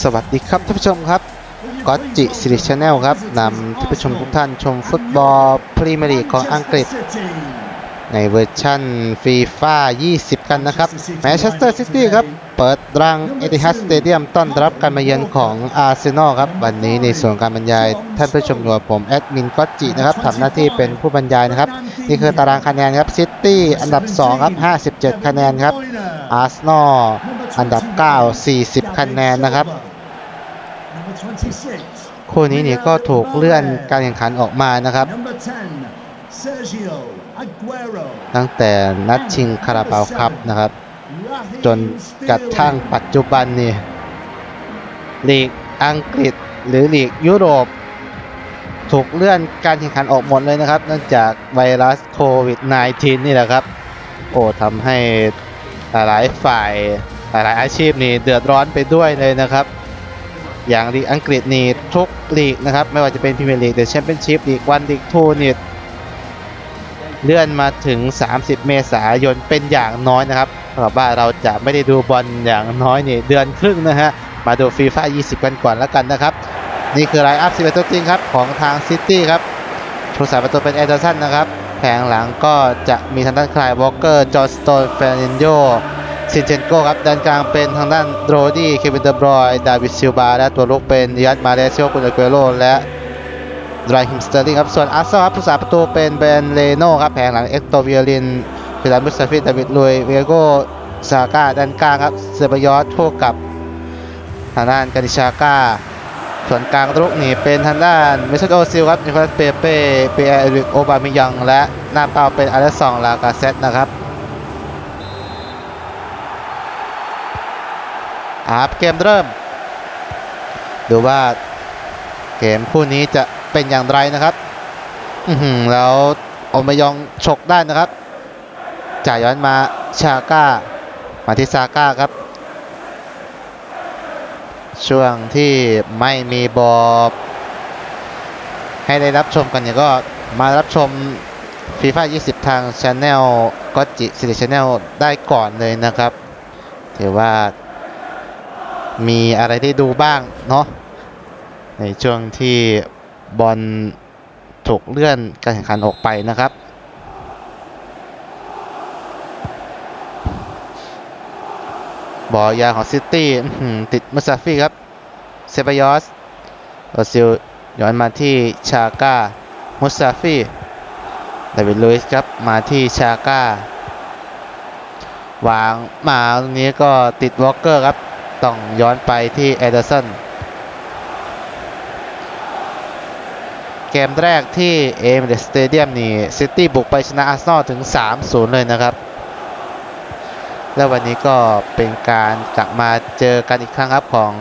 สวัสดีครับท่านผู้ชมครับก็จิสิริชแนลครับนำท่านผู้ชมทุกท่านชมฟุตบอลพรีเมียร์ลีกของอังกฤษ ในเวอร์ชั่นฟีฟ่า20 กันนะครับแมนเชสเตอร์ซิตี้ครับ เปิดรังเอติฮัดสเตเดียมต้อนรับการมาเยือนของอาร์เซนอลครับ วันนี้ในส่วนการบรรยายท่านผู้ชมอยู่กับผม แอดมินก็จินะครับทำหน้าที่เป็นผู้บรรยายนะครับ นี่คือตารางคะแนนครับซิตี้อันดับ 2 ครับ 57 คะแนนครับอาร์เซนอล อันดับ 9 40 คะแนนนะครับ คู่นี้นี่ก็ถูกเลื่อนการแข่งขันออกมานะครับ ตั้งแต่นัดชิงคาราบาวคัพนะครับ จนกระทั่งปัจจุบันนี่ลีกอังกฤษหรือลีกยุโรป ถูกเลื่อนการแข่งขันออกหมดเลยนะครับ เนื่องจากไวรัสโควิด -19 นี่แหละครับ โอ้ทำให้หลายฝ่าย หลายอาชีพนี่เดือดร้อนไปด้วยเลยนะครับ อย่างลีกอังกฤษนี่ทุกลีกนะครับ ไม่ว่าจะเป็นพรีเมียร์ลีกหรือแชมเปี้ยนชิพลีกวันลีกทูนี่เลื่อนมาถึง 30 เมษายนเป็นอย่างน้อยนะครับเท่ากับว่าเราจะไม่ได้ดูบอลอย่างน้อยนี่เดือนครึ่งนะฮะมาดูฟีฟ่า20 กันก่อนแล้วกันนะครับ นี่คือไลน์อัพ11ตัวจริงครับ ของทางซิตี้ครับผู้สาประตูเป็นเอเดอร์สันนะครับ แผงหลังก็จะมีทางด้านคลายวอลเกอร์ จอร์สโตนเฟรนินโย ซินเชนโกครับด้านกลางเป็นทางด้านโรดี้เควินเดบรอยดาวิดซิลบาและตัวลุกเป็นยัดมาเลเซียกุนเกโรและดรายฮิมสเตอร์ลิงครับส่วนอาร์เซนอลครับผู้สาประตูเป็นเบนเลโน่ครับแผงหลังเอ็กโตเวียรินพิลามุสซาฟิดาวิดลุยเวโกซาก้าด้านกลางครับเซบยอสคู่กับทางด้านกานิชาก้าส่วนกลางรุกนี่เป็นทางด้านเมสันโอซิลครับนิโคลัสเปเป้เปียร์ริกโอบามิยังและหน้าเป้าเป็นอาร์เซองลากาเซตนะครับ ครับเกมเริ่ม ดูว่าเกมคู่นี้จะเป็นอย่างไรนะครับแล้วอมายองฉกได้นะครับจ่ายย้อนมาชาก้า มาที่ซาก้าครับ ช่วงที่ไม่มีบอลให้ได้รับชมกันเนี่ยก็มารับชมฟีฟ่า20 ทางช anel ก็จิสิริชแนลได้ก่อนเลยนะครับ ถือว่า มีอะไรได้ดูบ้างเนาะในช่วงที่บอลถูกเลื่อนการแข่งขันออกไปนะครับ บอลยาของซิตี้ติดมุซาฟี่ครับ เซบายอสโอซิลย้อนมาที่ชาก้ามุซาฟี่ดาวิดลุยส์ครับมาที่ชาก้าวางมาตรงนี้ก็ติดวอลเกอร์ครับ ต้องย้อนไปที่เอเดอร์สันเกมแรกที่เอเมเดสเตเดียมนี่ซิตี้บุกไปชนะอาร์เซนอลถึง 3-0 เลยนะครับ แล้ววันนี้ก็เป็นการกลับมาเจอกันอีกครั้งครับของ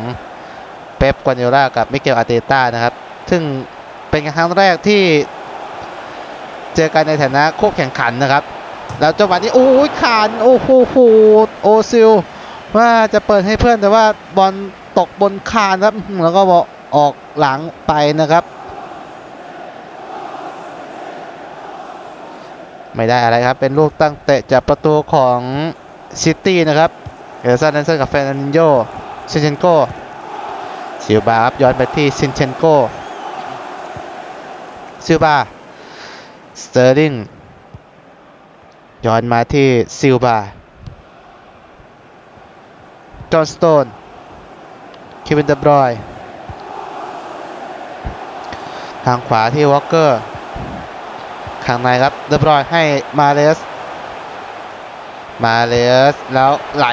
เป๊ปกวาร์ดิโอลากับมิเกลอารเตต้านะครับ ซึ่งเป็นครั้งแรกที่เจอกันในฐานะคู่แข่งขันนะครับ แล้วจังหวะนี้โอ้ยขานโอ้โหโอซิล ว่าจะเปิดให้เพื่อนแต่ว่าบอลตกบนคานครับแล้วก็บอกออกหลังไปนะครับ ไม่ได้อะไรครับ เป็นลูกตั้งเตะจากประตูของซิตี้นะครับเอลซันนันเซนกับเฟรนันโยซินเชนโกซิลบาครับย้อนไปที่ซินเชนโกซิลบาสเตอร์ลิงย้อนมาที่ซิลบา จอห์นสโตน เควินเดบรอยทางขวาที่วอลเกอร์ ข้างในครับ เดบรอยให้มาเลส มาเลส แล้วไหล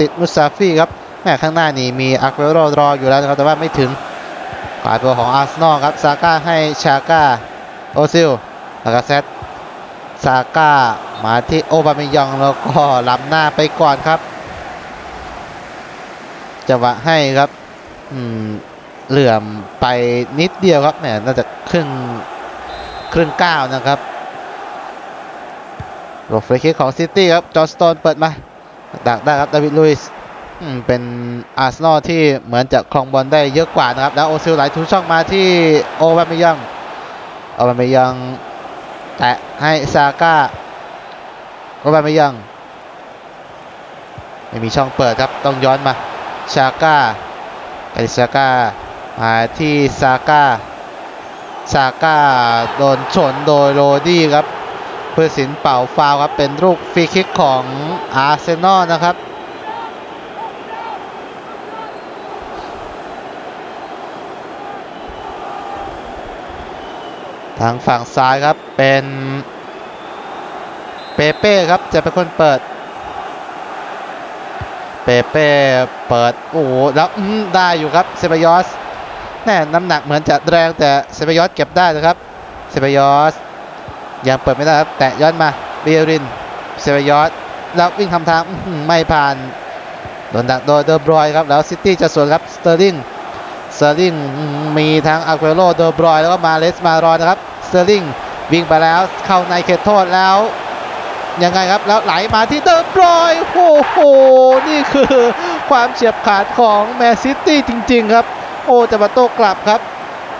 ติดมุซาฟี่ครับ แม่ข้างหน้านี่มีอาร์เวโรรออยู่แล้วนะครับ แต่ว่าไม่ถึงขวาตัวของอาร์เซนอลครับ ซาก้าให้ชาก้า โอซิลแล้วก็เซตซาก้า มาที่โอบามิยองแล้วก็ล้ำหน้าไปก่อนครับ จังหวะให้ครับ อืมเหลื่อมไปนิดเดียวครับเนี่ยน่าจะครึ่งครึ่งก้าวนะครับโรฟรีคิกของซิตี้ครับ จอร์สโตนเปิดมา ดักได้ครับ ดาวิดลุยส์เป็นอาร์เซนอลที่เหมือนจะครองบอลได้เยอะกว่านะครับ แล้วโอซิลไหลทุช่องมาที่โอบาเมยังโอบาเมยังแตะให้ซาก้าโอบาเมยังไม่มีช่องเปิดครับ ต้องย้อนมา ชาก้ากาลิซาก้ามาที่ซาก้าซาก้าโดนชนโดยโรดี้ครับเพื่อสินเป่าฟาวครับเป็นลูกฟรีคิกของอาร์เซนอลนะครับทางฝั่งซ้ายครับเป็นเปเป้ครับจะเป็นคนเปิด เปเป้เปิดโอ้แล้วได้อยู่ครับเซบายอสแน่น้ำหนักเหมือนจะแรงแต่เซบายอสเก็บได้นะครับเซบายอสยังเปิดไม่ได้ครับ แตะย้อนมาเบียรินเซบายอสแล้ววิ่งทำทางไม่ผ่านโดนดักโดยเดอบรอยครับแล้วซิตี้จะสวนครับสเตอร์ลิงสเตอร์ลิงมีทั้งอาเกโรเดอบรอยแล้วก็มาเลสมารอนนะครับสเตอร์ลิงวิ่งไปแล้วเข้าในเขตโทษแล้ว ยังไงครับ แล้วไหลมาที่เดอบรอยโอ้โห นี่คือความเฉียบขาดของแมนซิตี้จริง ๆ ครับ โอ้แต่ประตูกลับครับ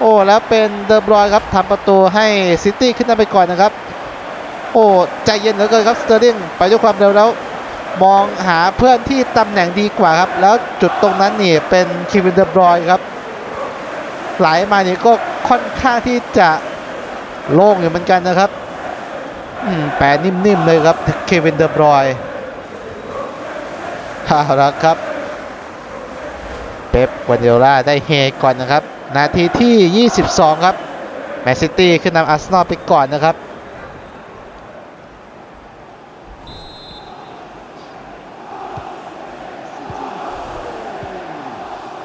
โอ้แล้วเป็นเดอบรอยครับทำประตูให้ซิตี้ขึ้นนำไปก่อนนะครับ โอ้ใจเย็นเหลือเกินครับสเตอร์ลิงไปด้วยความเร็วแล้วมองหาเพื่อนที่ตำแหน่งดีกว่าครับ แล้วจุดตรงนั้นนี่เป็นคีวินเดอร์บรอยครับ ไหลมานี่ก็ค่อนข้างที่จะโล่งอยู่เหมือนกันนะครับ แปรนิ่มๆเลยครับเควินเดอบรอยเอาละครับ เป๊ปกวาร์ดิโอลาได้เฮก่อนนะครับ นาทีที่ 22 ครับ แมนซิตี้ขึ้นนำอาร์เซนอลไปก่อนนะครับ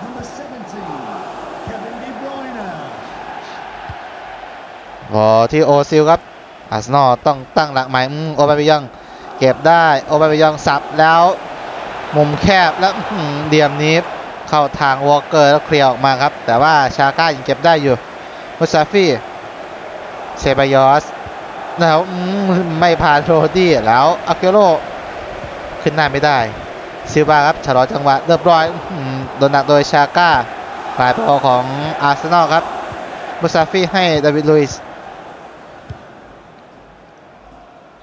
Number 17, Kevin De Bruyne. พอที่โอซิลครับ อาร์เซนอลต้องตั้งหลักใหม่โอืมโอไปยังเก็บได้โอไปยังสับแล้วมุมแคบแล้วเดียมนี้เข้าทางวอลเกอร์แล้วเคลียร์ออกมาครับ แต่ว่าชาก้ายังเก็บได้อยู่มุซาฟี่เซบายอสแล้วไม่ผ่านโรดี้แล้วอาเกโรขึ้นหน้าไม่ได้ซิลวาครับฉลองจังหวะเรียบร้อยโดนหนักโดยชาก้าฝ่ายประของอาร์เซนอลครับมุซาฟี่ให้ดาวิดลุยส์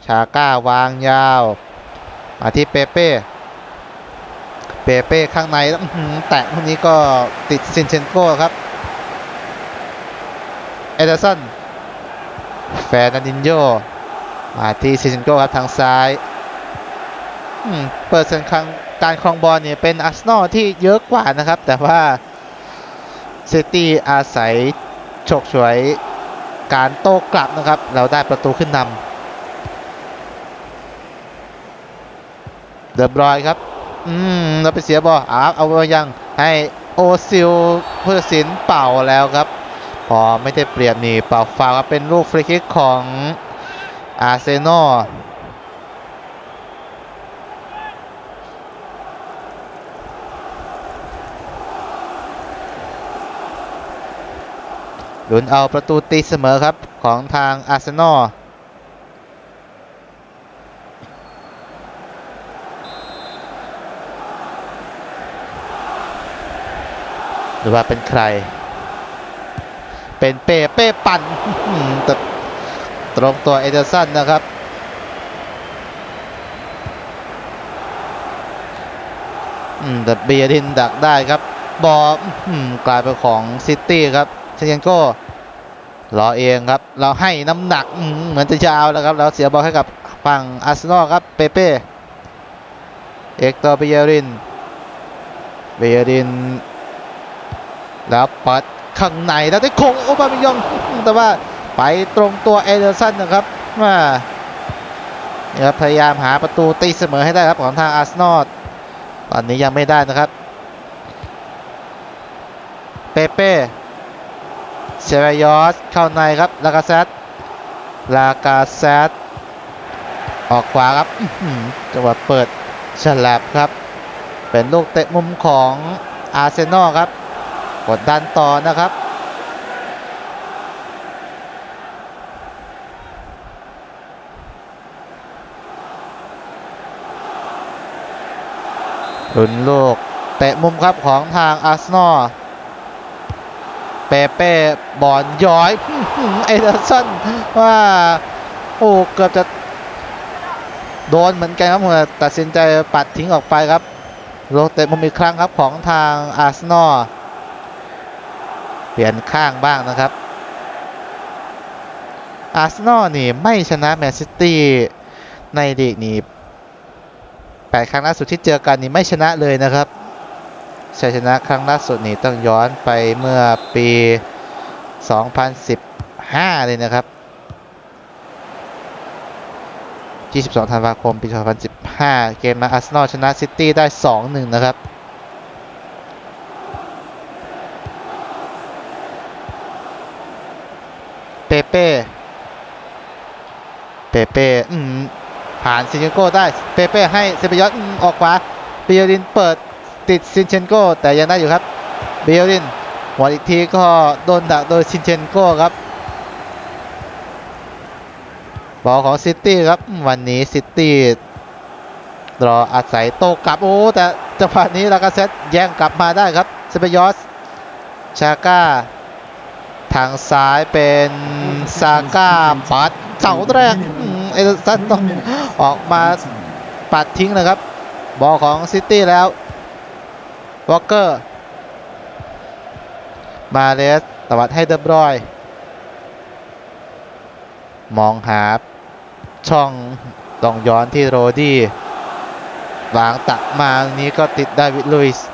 ชาก้าวางยาว มาที่เปเป้เปเป้ข้างในแล้วแตะพวกนี้ก็ติดซินเชนโก้ครับเอเดอร์สันแฟนันินโยมาที่ซินเชนโก้ครับทางซ้ายเปิดเส้นครั้งการครองบอลเนี่ยเป็นอาร์เซนอลที่เยอะกว่านะครับ แต่ว่าซิตี้อาศัยฉกฉวยการโต้กลับนะครับ เราได้ประตูขึ้นนำ เดอบรอยครับ อืมเราไปเสียบอลอาเอาไว้ยังให้โอซิลเพื่อสินเป่าแล้วครับพอไม่ได้เปรียบนี่เป่าฟาวครับเป็นลูกฟรีคิกของอาร์เซนอลลุ้นเอาประตูตีเสมอครับของทางอาร์เซนอล หรือว่าเป็นใคร เป็นเป้เป้ปั่นแต่ตรงตัวเอเดอร์สันนะครับ อืมแต่เบียดินดักได้ครับ บอลกลายเป็นของซิตี้ครับเชนโก้รอเองครับ เราให้น้ำหนักเหมือนจะยาวแล้วครับ แล้วเสียบอลให้กับฝั่งอาร์เซนอลครับ เปเป้ เอกตอร์เบียริน เบียริน แล้วปัดข้างในแล้วได้โคงโอบามิยอง แต่ว่าไปตรงตัวเอเดอร์สันนะครับว่าครับพยายามหาประตูตีเสมอให้ได้ครับของทางอาร์เซนอลตอนนี้ยังไม่ได้นะครับ เปเป้เซรายอสเข้าในครับ ลากาเซตลากาเซตออกขวาครับจังหวะเปิดฉลับครับ เป็นลูกเตะมุมของอาร์เซนอลครับ กดดันต่อนะครับลุนลูกเตะมุมครับของทางอาร์เซนอลเปเป้บอลย้อยเอเดอร์สันว่าโอ้เกือบจะโดนเหมือนกันครับผมตัดสินใจปัดทิ้งออกไปครับโลกเตะมุมอีกครั้งครับของทางอาร์เซนอล ปลี่ยนข้างบ้างนะครับ อาร์เซนอลนี่ไม่ชนะแมนซิตี้ในลีกนี่แปดครั้งล่าสุดที่เจอกันนี่ไม่ชนะเลยนะครับชัยชนะครั้งล่าสุดนี่ต้องย้อนไปเมื่อปี 2015 เลยนะครับ 22 ธันวาคม ปี 2015 เกมมาอาร์เซนอลชนะซิตี้ได้ 2-1 นะครับ เปเป้ เปเป้อืมผ่านซินเชนโก้ได้ เปเป้ให้เซเบยอสอืมออกขวาเบียลินเปิดติดซินเชนโก้แต่ยังได้อยู่ครับเบียลินหัวอีกทีก็โดนดักโดยซินเชนโก้ครับบอลของซิตี้ครับวันนี้ซิตี้รออาศัยโต้กลับโอ้แต่จังหวะนี้ลากาเซตแย่งกลับมาได้ครับเซเบยอสชาก้า ทางซ้ายเป็นซาก้าปัดเสาแรกเอเดอร์สันต้องออกมาปัดทิ้งนะครับ บอลของซิตี้แล้ววอลเกอร์มาเลสตวัดให้เดอบรอย มองหาช่องต้องย้อนที่โรดี้วางตักมาอันนี้ก็ติดดาวิดลุยส์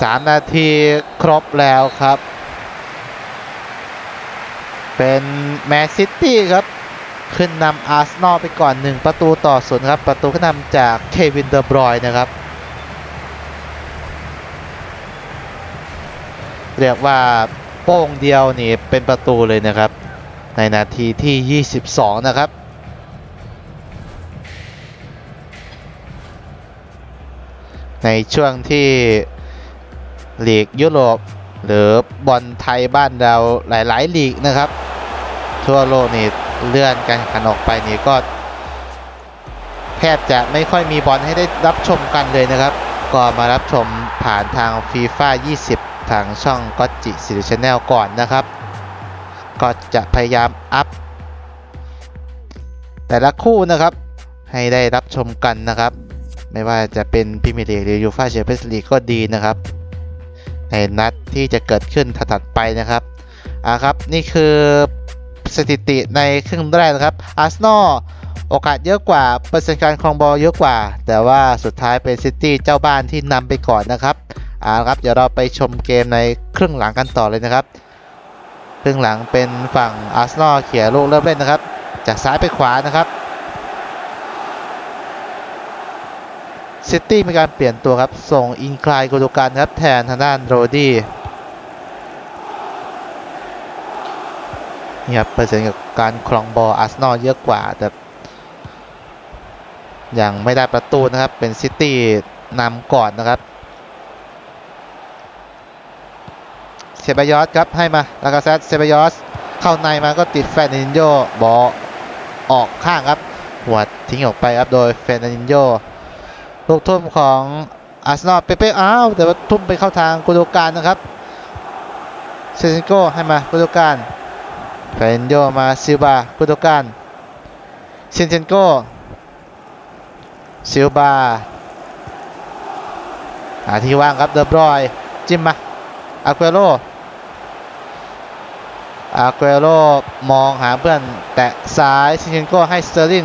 สามนาทีครบแล้วครับ เป็นแมนซิตี้ครับ ขึ้นนำอาร์เซนอลไปก่อน 1 ประตูต่อศูนย์ครับ ประตูขึ้นนำจากเควินเดอร์บรอยนะครับ เรียกว่าโป้งเดียวนี่เป็นประตูเลยนะครับ ในนาทีที่ 22 นะครับในช่วงที่ลีกยุโรปหรือบอลไทยบ้านเราหลาย ๆ ลีกนะครับ ทั่วโลกนี่เลื่อนการแข่งขันออกไปนี่ก็ แทบจะไม่ค่อยมีบอลให้ได้รับชมกันเลยนะครับ ก็มารับชมผ่านทางฟีฟ่า20 ทางช่องก็จิสิริชแนลก่อนนะครับ ก็จะพยายามอัพแต่ละคู่นะครับให้ได้รับชมกันนะครับ ไม่ว่าจะเป็นพรีเมียร์ลีกหรือยูฟ่าแชมเปี้ยนส์ลีกก็ดีนะครับ ในนัดที่จะเกิดขึ้นถัดไปนะครับอ่าครับ นี่คือ สถิติในครึ่งแรกนะครับอาร์เซนอลโอกาสเยอะกว่า เปอร์เซ็นต์การครองบอลเยอะกว่า แต่ว่าสุดท้ายเป็นซิตี้เจ้าบ้านที่นำไปก่อนนะครับอ่าครับเดี๋ยวเราไปชมเกมในครึ่งหลังกันต่อเลยนะครับ ครึ่งหลังเป็นฝั่งอาร์เซนอลเขี่ยลูกเริ่มเล่นนะครับ จากซ้ายไปขวานะครับซิตี้มีการเปลี่ยนตัวครับ ส่งอินคลายโกโดการครับแทนทางด้านโรดี้ นี่ครับเปอร์เซ็นต์กับการครองบอลอาร์เซนอลเยอะกว่าแต่ยังไม่ได้ประตูนะครับเป็นซิตี้นำก่อนนะครับเซบายอสครับให้มาลากาเซตเซบายอสเข้าในมาก็ติดแฟนนินโยบอลออกข้างครับหัวทิ้งออกไปครับโดยเฟรนินโยลูกทุ่มของอาร์เซนอลเปเป้อ้าวแต่ว่าทุ่มไปเข้าทางกุโดการนะครับเซซิโกให้มากุโดการ เฟนโยมาซิลบากุโดการเซนเซนโกซิลบาหาที่ว่างครับเดอบรอยจิ้มมาอาเกโรอาเกโรมองหาเพื่อนแตะซ้ายเซนเซนโกให้สเตอร์ลิง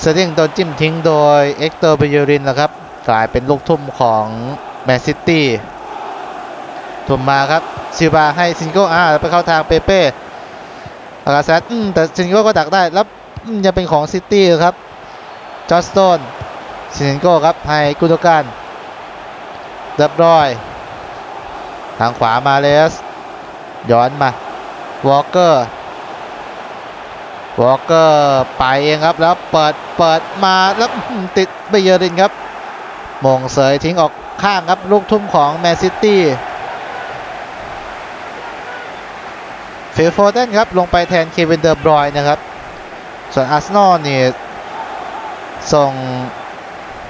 เซอร์ลิงโดนจิ้มทิ้งโดยเอ็กเตอร์เบยรินนะครับกลายเป็นลูกทุ่มของแมนซิตี้ทุ่มมาครับซิลบาให้ซินโกอ่าไปเข้าทางเปเป้ อากาเซตอืมแต่ซินโก้ก็ดักได้ แล้วอืมยังเป็นของซิตี้ครับ จอสโตนซินโก้ครับให้กุโดกันเรียบร้อย ทางขวามาเลส ย้อนมาวอลเกอร์วอลเกอร์ไปเองครับแล้วเปิดเปิดมาแล้วอื้อหือติดเบเยอรินครับมงเสยทิ้งออกข้างครับลูกทุ่มของแมนซิตี้ ฟิลโฟเดนครับลงไปแทนเควินเดอร์บรอยนะครับ ส่วนอาร์เซนอลนี่ส่ง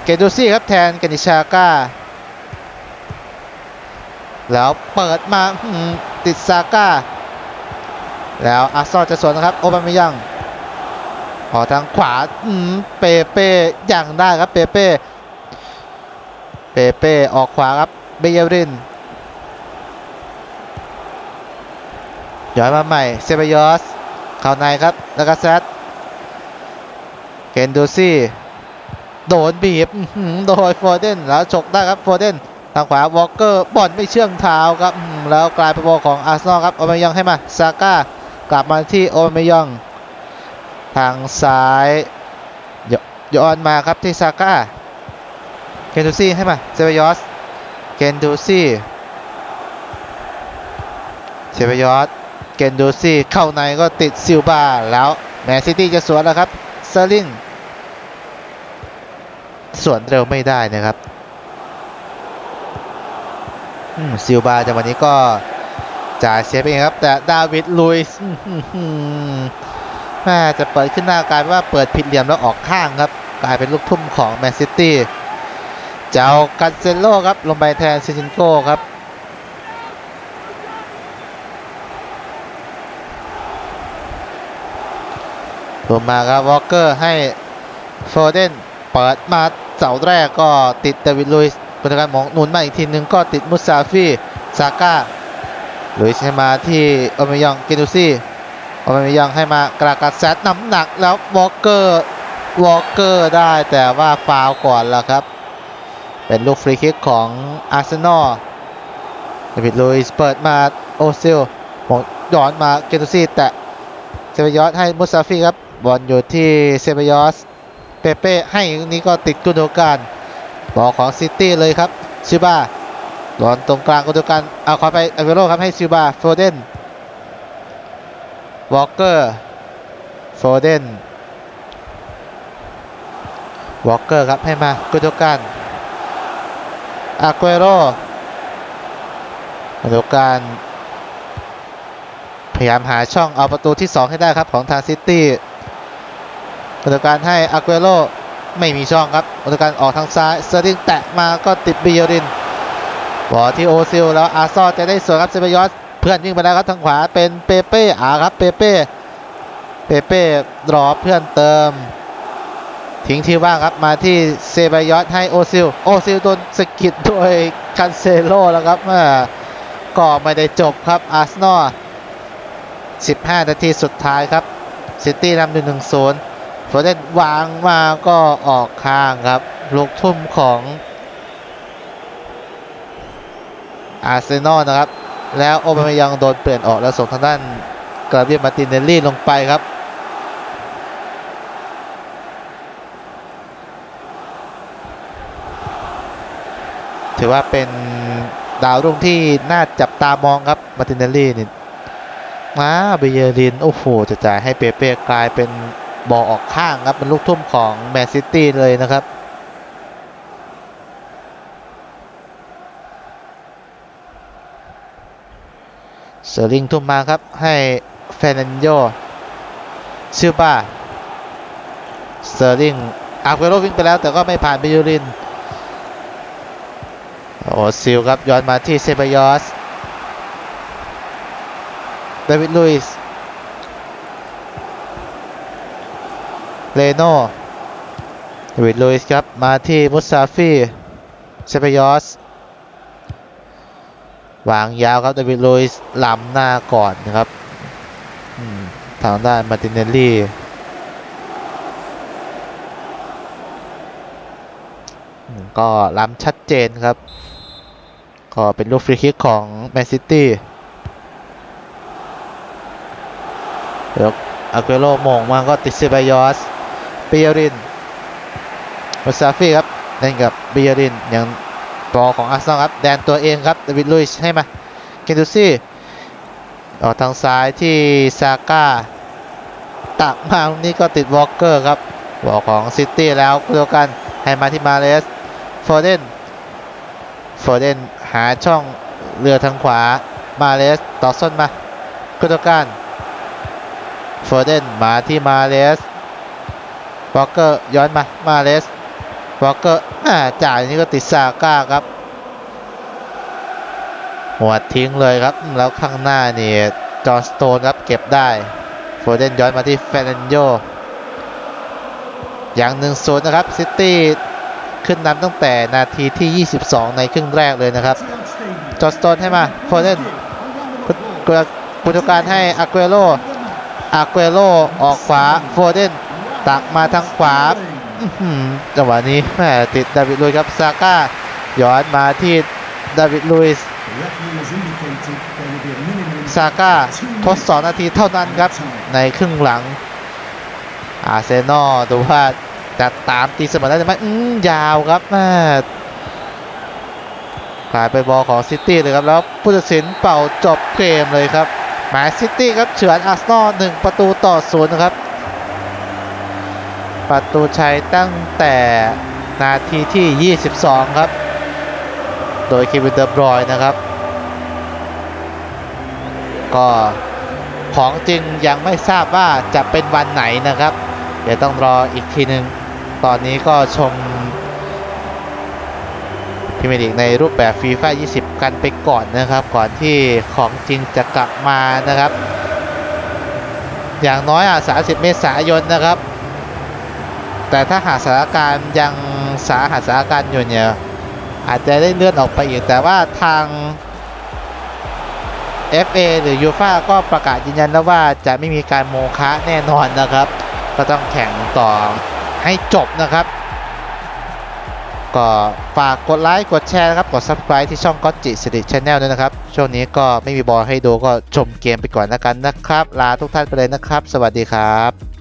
เกดูซี่ครับแทนกนิชาก้า แล้วเปิดมาติดซาก้า แล้วอาร์ซนอลจะสวนนะครับ โอบามิยังออกทางขวาเปเป้ยังได้ครับเปเป้เปเป้ออกขวาครับเบเยริน ย้อนมาใหม่เซเบยอสเข้าในครับแล้วก็แซดเกนดูซี่โดนบีบโดยโฟเดนแล้วฉกได้ครับโฟเดนทางขวาวอลเกอร์บอลไม่เชื่องเท้าครับแล้วกลายเป็นบอลของอาร์เซนอลครับโอเมยองให้มาซาก้ากลับมาที่โอเมยอง ทางซ้ายยย้อนมาครับที่ซาก้าเกนดูซี่ให้มาเซเบยอสเกนดูซี่เซเบยอส เกนดูซี่เข้าในก็ติดซิลบาแล้วแมนซิตี้จะสวนแล้วครับเซอร์ลิงสวนเร็วไม่ได้นะครับซิลบาจากวันนี้ก็จ่ายเซฟเองครับ แต่ดาวิดลุยส์แม่จะเปิดขึ้นหน้ากลายว่าเปิดผิดเหลี่ยมแล้วออกข้างครับ กลายเป็นลูกทุ่มของแมนซิตี้เจ้ากันเซโลครับ ลงไปแทนซิจินโก้ครับ ลงมาครับวอลเกอร์ให้โฟเดนเปิดมาเสาแรกก็ติดเดวิดลุยส์เป็นการมองหนุนมาอีกทีหนึ่งก็ติดมุสซาฟีซาก้าลุยส์ให้มาที่อเมยองเกนูซี่อเมยองให้มากรากาแซดน้ำหนักแล้ววอลเกอร์วอลเกอร์ได้แต่ว่าฟาวก่อนแล้วครับ เป็นลูกฟรีคิกของอาร์เซนอลเดวิดลุยส์เปิดมาโอซิลหมงย้อนมาเกนูซี่แต่เซเบยอสให้มุสซาฟีครับ บอลอยู่ที่เซเบยอส เปเป้ให้นี้ก็ติดกุนโดการบอลของซิตี้เลยครับซิบาบอลตรงกลางกุนโดการเอาขอไปอเวโรครับให้ซิบาโฟเดนวอลเกอร์โฟเดนวอลเกอร์ครับให้มากุนโดการอาเกโรกุนโดการพยายามหาช่องเอาประตูที่ 2 ให้ได้ครับของทางซิตี้ กรรมการให้อากุเอโรไม่มีช่องครับกรรมการออกทางซ้ายเซอร์ดิงแตะมาก็ติดบิเยรินบอลที่โอซิลแล้วอาร์ซอจะได้สวนครับเซเบยอสเพื่อนวิ่งไปแล้วครับทางขวาเป็นเปเป้อาครับเปเป้เปเป้รอเพื่อนเติม ทิ้งที่ว่างครับมาที่เซบยอสให้โอซิลโอซิลโดนสกิดโดยคันเซโลแล้วครับแม่ก็ไม่ได้จบครับอาร์เซนอล15 นาทีสุดท้ายครับซิตี้นำหนึ่งหนึ่งศูนย์ โฟเดนวางมาก็ออกข้างครับ ลูกทุ่มของอาร์เซนอลนะครับ แล้วโอเบามยังโดนเปลี่ยนออกแล้วส่งทางด้านกราเบียมาตินเนลลี่ลงไปครับ ถือว่าเป็นดาวรุ่งที่น่าจับตามองครับมาตินเนลลี่นี่มาเบเยริน โอ้โหจะจ่ายให้เปเป้กลายเป็น บอลออกข้างครับเป็นลูกทุ่มของแมนซิตี้เลยนะครับ เซอร์ลิงทุ่มมาครับให้เฟรนันโยซิลบาเซอร์ลิงอาเกโรวิ่งไปแล้วแต่ก็ไม่ผ่านเบเยริน โอ้ซิลครับย้อนมาที่เซบายอส เดวิดลุยส์ เลโน่เดวิดลุยส์ครับ มาที่มุสซาฟีเซเปยอสวางยาวครับเดวิดลุยส์ล้ำหน้าก่อนนะครับทางด้านมาตินเนลลี่ก็ล้ำชัดเจนครับ ก็เป็นลูกฟรีคิกของแมนซิตี้แล้วอาเกโรมงมาก็ติดเซบายอส เบียรินมุซาฟีครับเล่นกับเบียรินอย่างบอลของอาร์เซนอลครับแดนตัวเองครับเดวิดลุยส์ให้มาเกนดูซี่ออกทางซ้ายที่ซาก้าตักมาลูกนี้ก็ติดวอลเกอร์ครับบอลของซิตี้แล้วเดียวกันให้มาที่มาเลสโฟเดนโฟเดนหาช่องเรือทางขวามาเลสต่อส้นมากุโดกันโฟเดนมาที่มาเลส วอลเกอร์ย้อนมา มาเลสวอลเกอร์จ่ายนี่ก็ติดซาก้าครับหัวทิ้งเลยครับ แล้วข้างหน้านี่จอห์สโตนครับเก็บได้โฟเดนย้อนมาที่เฟรนันโยอย่างหนึ่งศูนย์นะครับซิตี้ขึ้นนำตั้งแต่นาทีที่ 22 ในครึ่งแรกเลยนะครับ จอห์สโตนให้มาโฟเดนกุลกุปุตุการให้อาเกโรอาเกโรออกขวาโฟเดน ตักมาทางขวาจังหวะนี้แหมติดดาวิดลุยครับซาก้าย้อนมาที่ดาวิดลุยส์ซาก้าทดสองนาทีเท่านั้นครับ ในครึ่งหลัง อาร์เซนอลดูว่าจะตามตีเสมอได้ไหมอืมยาวครับแม่กลายเป็นบอลของซิตี้เลยครับ แล้วผู้ตัดสินเป่าจบเกมเลยครับแมนซิตี้ครับเฉือนอาร์เซนอลหนึ่งประตูต่อศูนย์นะครับ ประตูชัยตั้งแต่นาทีที่ 22 ครับ โดยเควินเดอร์บรอยนะครับ ก็ของจริงยังไม่ทราบว่าจะเป็นวันไหนนะครับ เดี๋ยวต้องรออีกทีหนึ่งตอนนี้ก็ชมพรีเมียร์ลีกในรูปแบบฟีฟ่า20 กันไปก่อนนะครับ ก่อนที่ของจริงจะกลับมานะครับ อย่างน้อยอะ30 เมษายนนะครับ แต่ถ้าหากสถานการณ์ยังสาหัสสถานการณ์อยู่เนี่ยอาจจะได้เลื่อนออกไปอีก แต่ว่าทาง FA หรือยูฟาก็ประกาศยืนยันแล้วว่าจะไม่มีการโมฆะแน่นอนนะครับ ก็ต้องแข่งต่อให้จบนะครับ ก็ฝากกดไลค์กดแชร์นะครับ กด subscribe ที่ช่องก็จิสิริชแนลด้วยนะครับ ช่วงนี้ก็ไม่มีบอลให้ดูก็ชมเกมไปก่อนแล้วกันนะครับ ลาทุกท่านไปเลยนะครับ สวัสดีครับ